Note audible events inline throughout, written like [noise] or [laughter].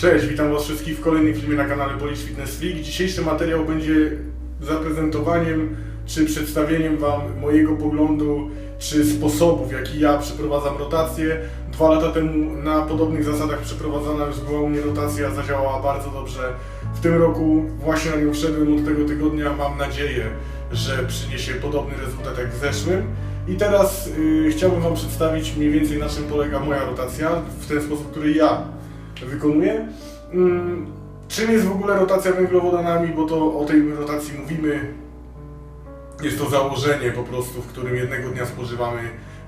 Cześć, witam Was wszystkich w kolejnym filmie na kanale Polish Fitness League. Dzisiejszy materiał będzie zaprezentowaniem czy przedstawieniem Wam mojego poglądu czy sposobu, w jaki ja przeprowadzam rotację. Dwa lata temu na podobnych zasadach przeprowadzana już była u mnie rotacja, zadziałała bardzo dobrze. W tym roku właśnie na nią wszedłem od tego tygodnia. Mam nadzieję, że przyniesie podobny rezultat jak w zeszłym. I teraz y, chciałbym Wam przedstawić mniej więcej na czym polega moja rotacja, w ten sposób, który ja wykonuję. Mm, Czym jest w ogóle rotacja węglowodanami, bo to o tej rotacji mówimy. Jest to założenie po prostu, w którym jednego dnia spożywamy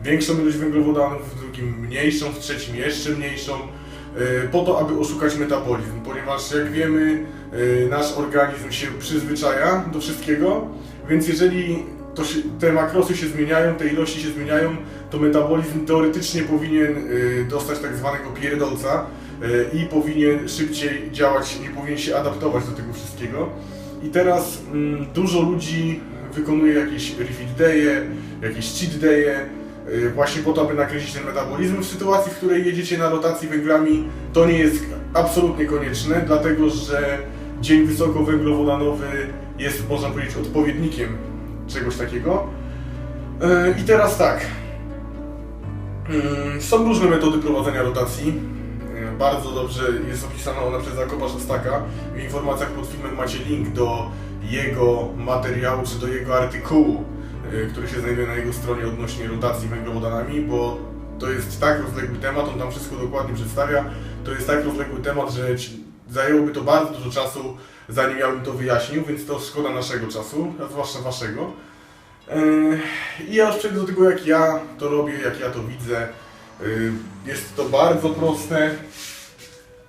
większą ilość węglowodanów, w drugim mniejszą, w trzecim jeszcze mniejszą, y, po to, aby oszukać metabolizm, ponieważ jak wiemy, y, nasz organizm się przyzwyczaja do wszystkiego, więc jeżeli się, te makrosy się zmieniają, te ilości się zmieniają, to metabolizm teoretycznie powinien y, dostać tak zwanego pierdolca i powinien szybciej działać, nie powinien się adaptować do tego wszystkiego. I teraz mm, dużo ludzi wykonuje jakieś refit day'e, jakieś cheat day'e, y, właśnie po to, aby nakręcić ten metabolizm. W sytuacji, w której jedziecie na rotacji węglami, to nie jest absolutnie konieczne, dlatego że dzień wysokowęglowodanowy jest, można powiedzieć, odpowiednikiem czegoś takiego. Y, I teraz tak. Mm, Są różne metody prowadzenia rotacji. Y, Bardzo dobrze jest opisana ona przez Jakoba Szostaka. W informacjach pod filmem macie link do jego materiału czy do jego artykułu, y, który się znajduje na jego stronie odnośnie rotacji węglowodanami, bo to jest tak rozległy temat, on tam wszystko dokładnie przedstawia. To jest tak rozległy temat, że zajęłoby to bardzo dużo czasu, zanim ja bym to wyjaśnił, więc to szkoda naszego czasu, a zwłaszcza waszego. Yy, I ja już przejdę do tego, jak ja to robię, jak ja to widzę. Yy, Jest to bardzo proste,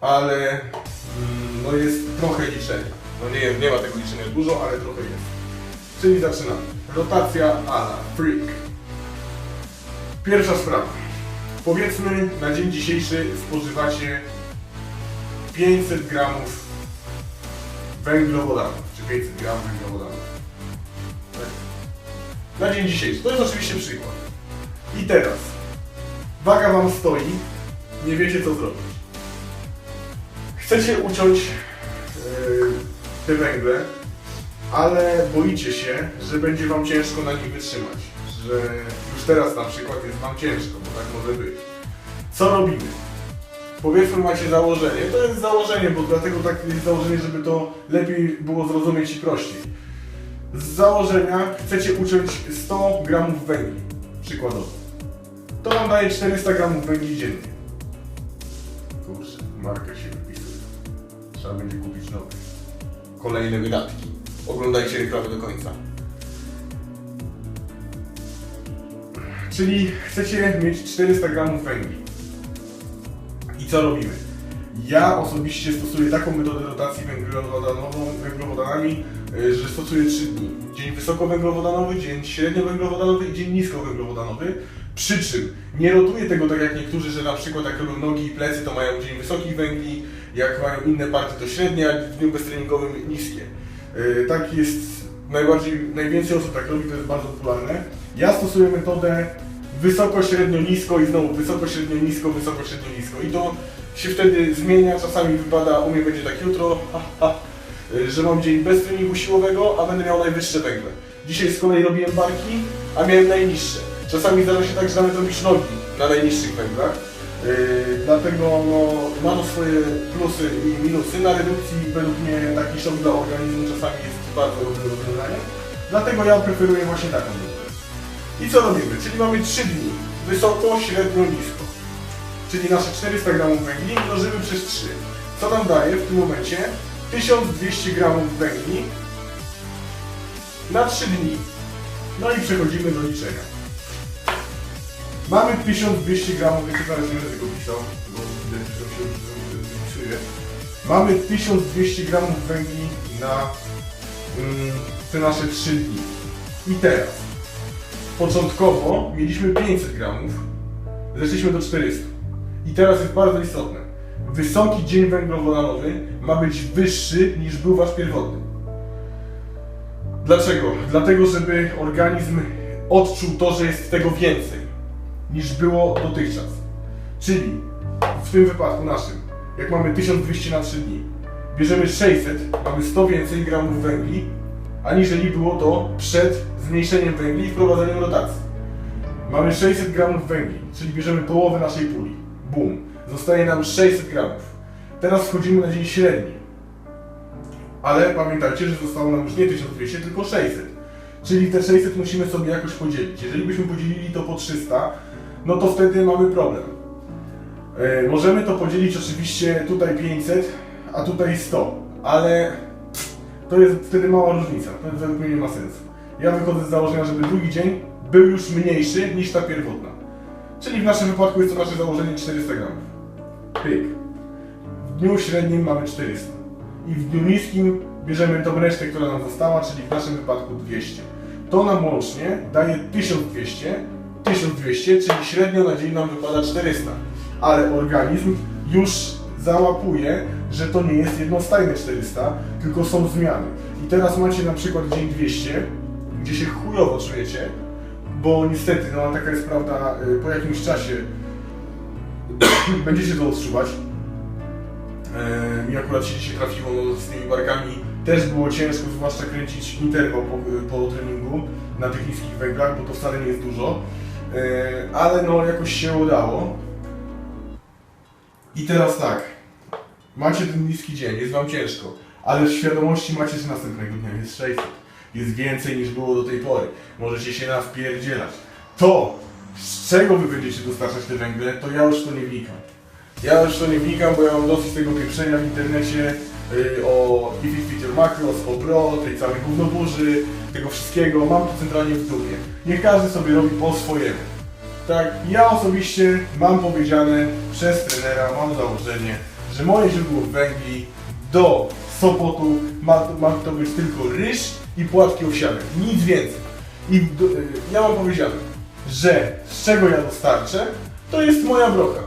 ale mm, no jest trochę liczenia. No nie, nie ma tego liczenia dużo, ale trochę jest. Czyli zaczynamy. Rotacja ala freak. Pierwsza sprawa. Powiedzmy, na dzień dzisiejszy spożywacie 500 gramów węglowodanów, czy 500 gramów węglowodanów. Tak? Na dzień dzisiejszy. To jest oczywiście przykład. I teraz. Waga Wam stoi, nie wiecie co zrobić. Chcecie uciąć yy, te węgle, ale boicie się, że będzie Wam ciężko na nich wytrzymać. Że już teraz na przykład jest Wam ciężko, bo tak może być. Co robimy? Powiedzmy macie założenie. To jest założenie, bo dlatego tak jest założenie, żeby to lepiej było zrozumieć i prościej. Z założenia chcecie uciąć 100 gramów węgli, przykładowo. To wam daje 400 gramów węgli dziennie. Kurczę, markę się wypisuje. Trzeba będzie kupić nowy. Kolejne wydatki. Oglądajcie reklamę do końca. Czyli chcecie mieć 400 gramów węgli. I co robimy? Ja osobiście stosuję taką metodę rotacji węglowodanową, węglowodanami, y, że stosuję 3 dni. Dzień wysokowęglowodanowy, dzień średniowęglowodanowy i dzień niskowęglowodanowy. Przy czym nie rotuję tego tak jak niektórzy, że na przykład jak robią nogi i plecy, to mają dzień wysokich węgli, jak mają inne partie to średnie, a w dniu beztreningowym niskie. Y, Tak jest najbardziej, najwięcej osób tak robi, to jest bardzo popularne. Ja stosuję metodę wysoko, średnio, nisko i znowu wysoko, średnio, nisko, wysoko, średnio, nisko. I to się wtedy zmienia, czasami wypada, u mnie będzie tak jutro, ha, ha, y, że mam dzień bez treningu siłowego, a będę miał najwyższe węgle. Dzisiaj z kolei robiłem barki, a miałem najniższe. Czasami zdarza się tak, że nawet robić nogi na najniższych węglach. Yy, dlatego no, ma to swoje plusy i minusy. Na redukcji według mnie taki szok dla organizmu czasami jest bardzo dobrym rozwiązaniem. Dlatego ja preferuję właśnie taką metodę. I co robimy? Czyli mamy 3 dni. Wysoko, średnio, nisko. Czyli nasze 400 gramów węgli mnożymy przez 3. Co nam daje w tym momencie? 1200 gramów węgli na 3 dni. No i przechodzimy do liczenia. Mamy 1200 gramów, wiecie, teraz nie będę tego pisał, bo się. Mamy 1200 gramów węgli na mm, te nasze 3 dni. I teraz, początkowo mieliśmy 500 gramów, zeszliśmy do 400. I teraz jest bardzo istotne. Wysoki dzień węglowodanowy ma być wyższy niż był wasz pierwotny. Dlaczego? Dlatego, żeby organizm odczuł to, że jest tego więcej niż było dotychczas. Czyli w tym wypadku naszym jak mamy 1200 na 3 dni, bierzemy 600, mamy 100 więcej gramów węgli, aniżeli było to przed zmniejszeniem węgli i wprowadzeniem rotacji. Mamy 600 gramów węgli, czyli bierzemy połowę naszej puli. Bum. Zostaje nam 600 gramów. Teraz wchodzimy na dzień średni. Ale pamiętajcie, że zostało nam już nie 1200, tylko 600. Czyli te 600 musimy sobie jakoś podzielić. Jeżeli byśmy podzielili to po 300, no to wtedy mamy problem. E, możemy to podzielić oczywiście tutaj 500, a tutaj 100, ale to jest wtedy mała różnica. To według mnie nie ma sensu. Ja wychodzę z założenia, żeby drugi dzień był już mniejszy niż ta pierwotna. Czyli w naszym wypadku jest to nasze założenie 400 gramów. Pyk. W dniu średnim mamy 400. I w dniu niskim bierzemy tą resztę, która nam została, czyli w naszym wypadku 200. To nam łącznie daje 1200, 1200, czyli średnio na dzień nam wypada 400. Ale organizm już załapuje, że to nie jest jednostajne 400, tylko są zmiany. I teraz macie na przykład dzień 200, gdzie się chujowo czujecie, bo niestety, no taka jest prawda, y, po jakimś czasie [coughs] będziecie to odczuwać. E, Mi akurat się dzisiaj trafiło no, z tymi barkami. Też było ciężko, zwłaszcza kręcić interwał po, po treningu na tych niskich węglach, bo to wcale nie jest dużo. E, Ale no jakoś się udało. I teraz tak. Macie ten niski dzień, jest wam ciężko, ale w świadomości macie, że następnego dnia jest 600. Jest więcej niż było do tej pory. Możecie się nawpierdzielać. To, z czego wy będziecie dostarczać te węgle, to ja już to nie wnikam. Ja już to nie wnikam, bo ja mam dosyć tego pieprzenia w internecie yy, o If It Fit Your Macros, o Pro, tej całej gównoburzy, tego wszystkiego. Mam to centralnie w dupie. Niech każdy sobie robi po swojemu. Tak, ja osobiście mam powiedziane przez trenera, mam założenie, że moje źródło węgli do Sopotu ma, ma to być tylko ryż i płatki owsiane, nic więcej. I do, y, ja mam powiedziane, że z czego ja dostarczę, to jest moja broka.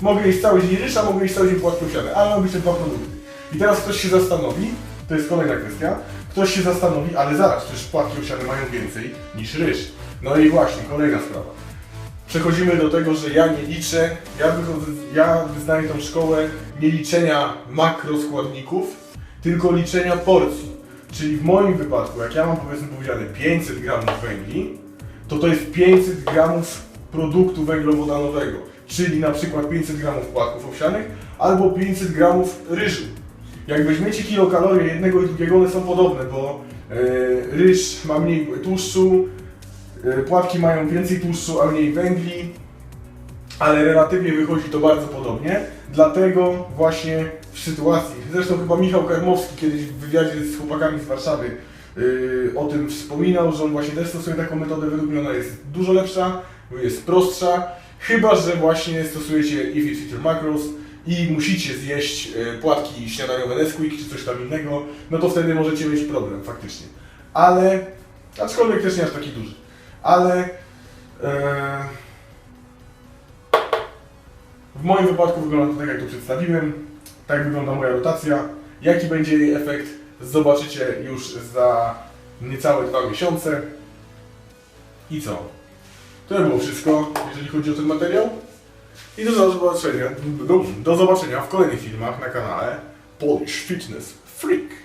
Mogę jeść cały dzień ryż, a mogę jeść cały dzień płatki owsiane, ale mam być te dwa produkty. I teraz ktoś się zastanowi, to jest kolejna kwestia, ktoś się zastanowi, ale zaraz, przecież płatki owsiane mają więcej niż ryż. No i właśnie, kolejna sprawa przechodzimy do tego, że ja nie liczę, ja, wychodzę, ja wyznaję tą szkołę nie liczenia makroskładników, tylko liczenia porcji. Czyli w moim wypadku, jak ja mam powiedzmy powiedziane 500 gramów węgli, to to jest 500 gramów produktu węglowodanowego, czyli na przykład 500 gramów płatków owsianych albo 500 gramów ryżu. Jak weźmiecie kilokalorie jednego i drugiego, one są podobne, bo e, ryż ma mniej tłuszczu, E, Płatki mają więcej tłuszczu, a mniej węgli, ale relatywnie wychodzi to bardzo podobnie. Dlatego właśnie w sytuacji, zresztą chyba Michał Karmowski kiedyś w wywiadzie z chłopakami z Warszawy yy, o tym wspominał, że on właśnie też stosuje taką metodę, według mnie ona jest dużo lepsza, jest prostsza, chyba że właśnie stosujecie If It Fit Your Macros i musicie zjeść yy, płatki śniadaniowe Nesquik czy coś tam innego, no to wtedy możecie mieć problem faktycznie. Ale, aczkolwiek też nie aż taki duży ale e, w moim wypadku wygląda to tak, jak to przedstawiłem. Tak wygląda moja rotacja. Jaki będzie jej efekt, zobaczycie już za niecałe dwa miesiące. I co? To było wszystko, jeżeli chodzi o ten materiał. I do zobaczenia, do, do zobaczenia w kolejnych filmach na kanale Polish Fitness Freak.